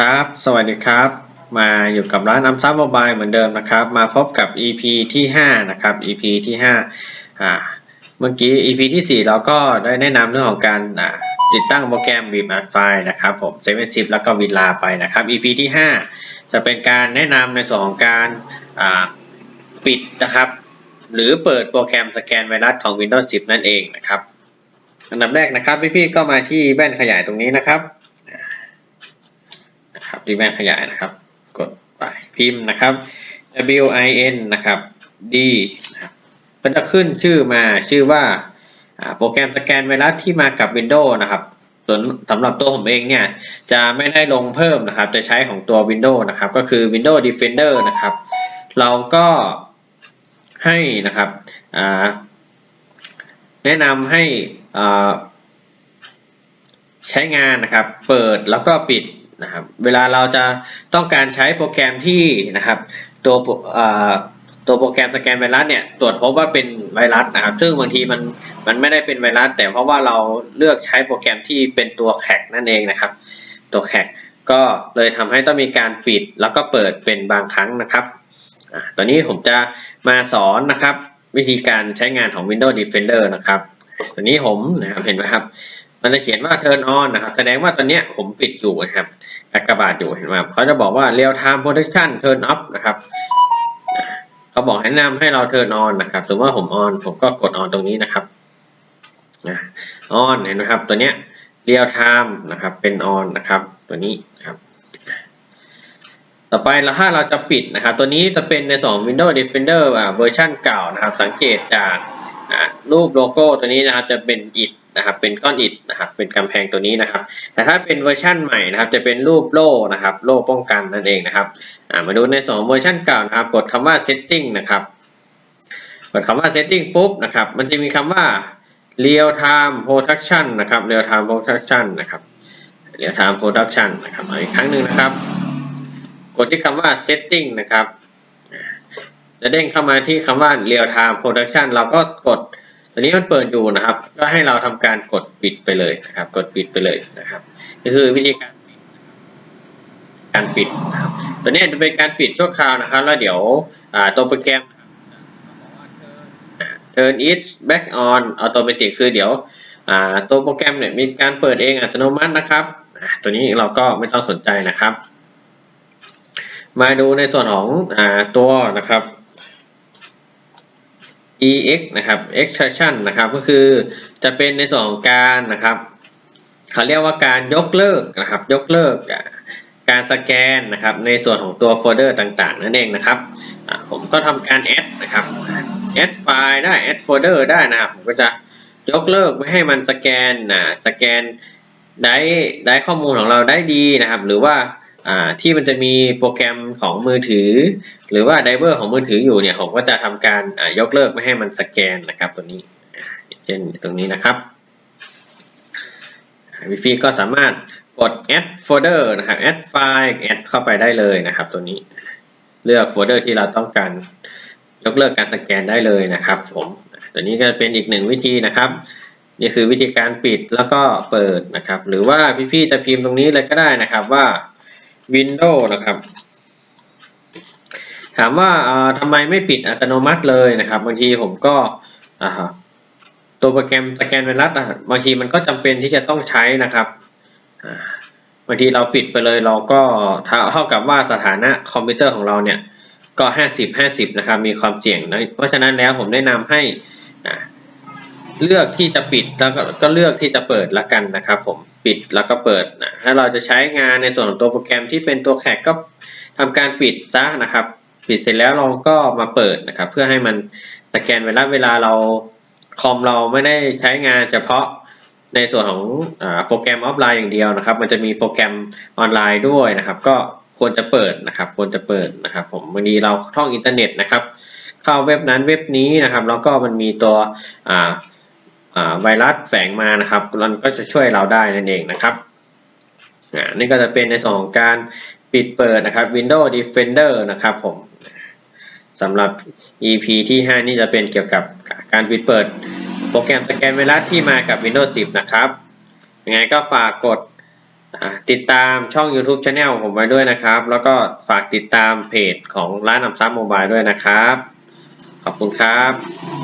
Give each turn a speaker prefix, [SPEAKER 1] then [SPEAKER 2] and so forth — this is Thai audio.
[SPEAKER 1] ครับ สวัสดีครับ มาอยู่กับร้านอัมซับโมบายเหมือนเดิมนะครับ มาพบกับ EP ที่ 5 นะครับ EP ที่5อ่าเมื่อกี้ EP ที่ 4 เราก็ได้แนะนำเรื่องของการอ่าติดตั้งโปรแกรมบีบอัดไฟนะครับผมเซเว่นชิปแล้วก็วินลาไปนะครับ EP ที่ 5 จะเป็นการแนะนำในส่วนของการอ่าปิดนะครับ หรือเปิดโปรแกรมสแกนไวรัสของ Windows 10 นั่นเองนะครับ อันดับแรกนะครับพี่ๆก็มาที่แว่นขยายตรงนี้นะครับ รับที่แว่นขยายนะครับ กดไปพิมพ์นะครับ W I N นะครับ D นะครับก็จะขึ้นชื่อมาชื่อว่าโปรแกรมสแกนไวรัสที่มากับ Windows นะครับส่วนสำหรับตัวผมเองเนี่ยจะไม่ได้ลงเพิ่มนะครับ จะใช้ของตัว Windows นะครับ ก็คือ Windows Defender นะครับ เราก็ให้นะครับแนะนำให้ใช้งานนะครับ เปิดแล้วก็ปิด นะครับ เวลาเราจะต้องการใช้โปรแกรมที่นะครับ ตัวตัวโปรแกรมสแกนไวรัสเนี่ยตรวจพบว่าเป็นไวรัสนะครับ ซึ่งบางทีมันมันไม่ได้เป็นไวรัส แต่เพราะว่าเราเลือกใช้โปรแกรมที่เป็นตัวแขกนั่นเองนะครับ ตัวแขกก็เลยทำให้ต้องมีการปิดแล้วก็เปิดเป็นบางครั้งนะครับตอนนี้ผมจะมาสอนนะครับ วิธีการใช้งานของ Windows Defender นะครับตัวนี้ผมนะครับเห็นไหมครับ มันจะเขียนว่า turn on นะครับ แสดงว่าตอนนี้ผมปิดอยู่นะครับกากบาทอยู่เห็นไหมเขาจะบอกว่า real time protection turn off นะครับเขาบอกให้นำให้เรา turn on นะครับสมมติว่าผม on ผมก็กด on ตรงนี้นะครับ on เห็นไหมครับ ตัวเนี้ย real time นะครับ เป็น on นะครับ ตัวนี้นะครับต่อไปแล้วถ้าเราจะปิดนะครับ ตัวนี้จะเป็นในสอง Windows Defender อ่าเวอร์ชันเก่านะครับ สังเกตจากรูปโลโก้ตัวนี้นะครับจะเป็นอิฐ นะครับเป็นก้อนอิฐนะครับเป็นกำแพงตัวนี้นะครับ แต่ถ้าเป็นเวอร์ชั่นใหม่นะครับ จะเป็นรูปโล่นะครับโล่ป้องกันนั่นเองนะครับมาดูในสองเวอร์ชันเก่านะครับ กดคำว่า setting นะครับกดคำว่า setting ปุ๊บนะครับมันจะมีคำว่า real time protection นะครับ real time protection นะครับ real time protection นะครับอีกครั้งหนึ่งนะครับ กดที่คำว่า setting นะครับ จะเด้งเข้ามาที่คำว่า real time protection เราก็กด ตัวนี้มันเปิดอยู่นะครับ ก็ให้เราทำการกดปิดไปเลยนะครับ กดปิดไปเลยนะครับนี่คือวิธีการปิดการปิดนะครับตัวนี้จะเป็นการปิดชั่วคราวนะครับ แล้วเดี๋ยวตัวโปรแกรม turn it back on automatic คือเดี๋ยวตัวโปรแกรมเนี่ยมีการเปิดเองอัตโนมัตินะครับ ตัวนี้เราก็ไม่ต้องสนใจนะครับ มาดูในส่วนของอตัวนะครับ ex นะครับ extraction นะครับ ก็คือจะเป็นในส่วนของการนะครับเขาเรียกว่าการยกเลิกนะครับ ยกเลิกการสแกนนะครับในส่วนของตัวโฟลเดอร์ต่างๆ นั่นเองนะครับผมก็ทำการ add นะครับ add ไฟล์ได้ add folder ได้นะครับผมก็จะยกเลิกไม่ให้มันสแกนนะสแกนได้ได้ข้อมูลของเราได้ดีนะครับ หรือว่า ที่มันจะมีโปรแกรมของมือถือ หรือว่าไดเวอร์ของมือถืออยู่เนี่ยผมก็จะทำการยกเลิกไม่ให้มันสแกนนะครับตัวนี้เช่นตรงนี้นะครับวิฟีก็สามารถกด add folder นะครับ add file add เข้าไปได้เลยนะครับ ตัวนี้เลือกโฟลเดอร์ที่เราต้องการยกเลิกการสแกนได้เลยนะครับ ผมตัวนี้ก็เป็นอีกหนึ่งวิธีนะครับนี่คือวิธีการปิดแล้วก็เปิดนะครับ หรือว่าพี่ๆจะพิมพ์ตรงนี้เลยก็ได้นะครับว่า Windows นะครับ ถามว่าทำไมไม่ปิดอัตโนมัติเลยนะครับ บางทีผมก็ตัวโปรแกรมสแกนไวรัสบางทีมันก็จำเป็นที่จะต้องใช้นะครับบางทีเราปิดไปเลยเราก็เท่ากับว่าสถานะคอมพิวเตอร์ของเราเนี่ยก็ห้าสิบห้าสิบนะครับ มีความเสี่ยงนะเพราะฉะนั้นแล้วผมแนะนำให้ เลือกที่จะปิดแล้วก็เลือกที่จะเปิดละกันนะครับ ผมปิดแล้วก็เปิดนะถ้าเราจะใช้งานในส่วนของตัวโปรแกรมที่เป็นตัวแขกก็ทำการปิดซะนะครับ ปิดเสร็จแล้วเราก็มาเปิดนะครับ เพื่อให้มันสแกนเวลาเวลาเราคอมเราไม่ได้ใช้งานเฉพาะในส่วนของโปรแกรมออฟไลน์อย่างเดียวนะครับ มันจะมีโปรแกรมออนไลน์ด้วยนะครับ ก็ควรจะเปิดนะครับ ควรจะเปิดนะครับ ผมบางทีเราท่องอินเทอร์เน็ตนะครับ เข้าเว็บนั้นเว็บนี้นะครับ แล้วก็มันมีตัว ไวรัสแฝงมานะครับมันก็จะช่วยเราได้นั่นเองนะครับนี่ก็จะเป็นในส่วนของการปิดเปิดนะครับ Windows Defender นะครับผมสำหรับ EP ที่ 5 นี่จะเป็นเกี่ยวกับการปิดเปิดโปรแกรมสแกนไวรัสที่มากับ Windows 10 นะครับยังไงก็ฝากกดติดตามช่อง YouTube Channel ผมไว้ด้วยนะครับ แล้วก็ฝากติดตามเพจของร้านนำซ้ำโมบายด้วยนะครับ ขอบคุณครับ